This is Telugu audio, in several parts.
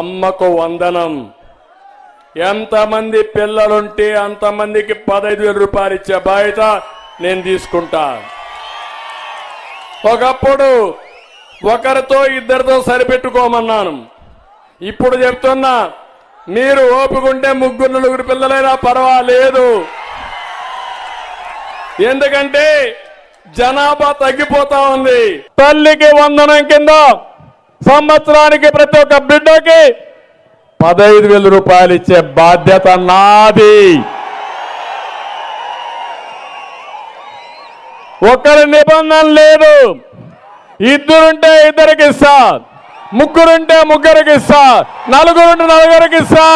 అమ్మకు వందనం. ఎంతమంది పిల్లలుంటే అంతమందికి పదహైదు వేల రూపాయలు ఇచ్చే బాధ్యత నేను తీసుకుంటా. ఒకప్పుడు ఒకరితో ఇద్దరితో సరిపెట్టుకోమన్నాను. ఇప్పుడు చెప్తున్నా మీరు ఓపుకుంటే ముగ్గురు నలుగురు పిల్లలైనా పర్వాలేదు. ఎందుకంటే జనాభా తగ్గిపోతా ఉంది. తల్లికి వందనం కింద సంవత్సరానికి ప్రతి ఒక్క బిడ్డకి పదహైదు వేల రూపాయలు ఇచ్చే బాధ్యత నాది. ఒకరి నిబంధన లేదు. ఇద్దరుంటే ఇద్దరికి ఇస్తా. ముగ్గురుంటే ముగ్గురికి ఇస్తా. నలుగురుంటే నలుగురికి ఇస్తా.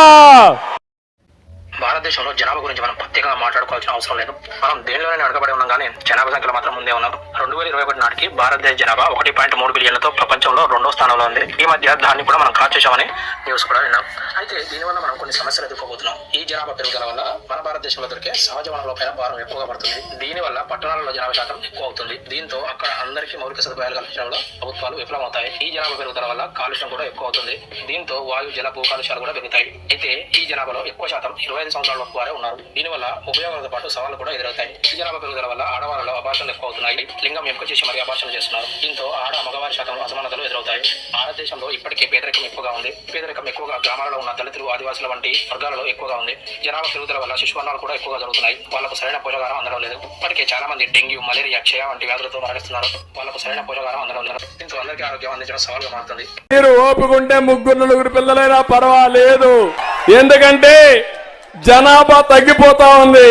భారతదేశంలో జనాభా గురించి మనం ప్రత్యేకంగా మాట్లాడుకోవాల్సిన అవసరం లేదు. మనం దేనిలోనే వెనకబడి ఉన్నాం కానీ జనాభా సంఖ్యలో మాత్రం ముందే ఉన్నాం. రెండు వేల ఇరవై ఒకటి నాటికి భారతదేశ జనాభా ఒకటి పాయింట్ మూడు బిలియన్లతో ప్రపంచంలో రెండో స్థానంలో ఉంది. ఈ మధ్య దాన్ని కూడా మనం కాల్ చేశామని న్యూస్ కూడా విన్నాం. అయితే దీనివల్ల మనం కొన్ని సమస్యలు ఎదుర్కోబోతున్నాం. ఈ జనాభా పెరుగుదల వల్ల మన భారతదేశంలో దొరికే సహజ వనరుల పైన భారం ఎక్కువగా పడుతుంది. దీనివల్ల పట్టణాలలో జనాభా శాతం ఎక్కువ అవుతుంది. దీంతో అక్కడ అందరికీ మౌలిక సదుపాయాలు కల్పించడంలో ప్రభుత్వాలు విఫలమవుతాయి. ఈ జనాభా పెరుగుదల వల్ల కాలుష్యం కూడా ఎక్కువ అవుతుంది. దీంతో వాయు జల భూ కాలుష్యాలు కూడా పెరుగుతాయి. అయితే ఈ జనాభాలో ఎక్కువ శాతం ఇరవై పదిహేను సంవత్సరాల వరకు వారే ఉన్నారు. దీనివల్ల ఉపయోగాలతో పాటు సవాళ్ళు కూడా ఎదురవుతాయి. జనాభా పెరుగుదల వల్ల ఆడవాళ్ళలో అభాషణలు ఎక్కువ అవుతున్నాయి. లింగం ఎంపిక చేసి మరి అభాషణలు చేస్తున్నారు. దీంతో ఆడ మగవారి శాతం అసమానతలు ఎదురవుతాయి. భారతదేశంలో ఇప్పటికే పేదరికం ఎక్కువగా ఉంది. పేదరికం ఎక్కువగా గ్రామాలలో ఉన్న దళితులు ఆదివాసుల వంటి వర్గాలలో ఎక్కువగా ఉంది. జనాభా పెరుగుదల వల్ల శిశువర్ణాలు కూడా ఎక్కువగా జరుగుతున్నాయి. వాళ్ళకు సరైన పోషకాహారం అందడం లేదు. ఇప్పటికే చాలా మంది డెంగ్యూ మలేరియా క్షయ వంటి వ్యాధులతో మరణిస్తున్నారు. వాళ్ళకు సరైన పోషకాహారం అందడం లేదు. దీంతో అందరికీ ఆరోగ్యం అందించడం సవాల్గా మారుతుంది. మీరు ఓపుకుంటే ముగ్గురు నలుగురు పిల్లలైనా పర్వాలేదు. ఎందుకంటే జనాభా తగ్గిపోతా ఉంది.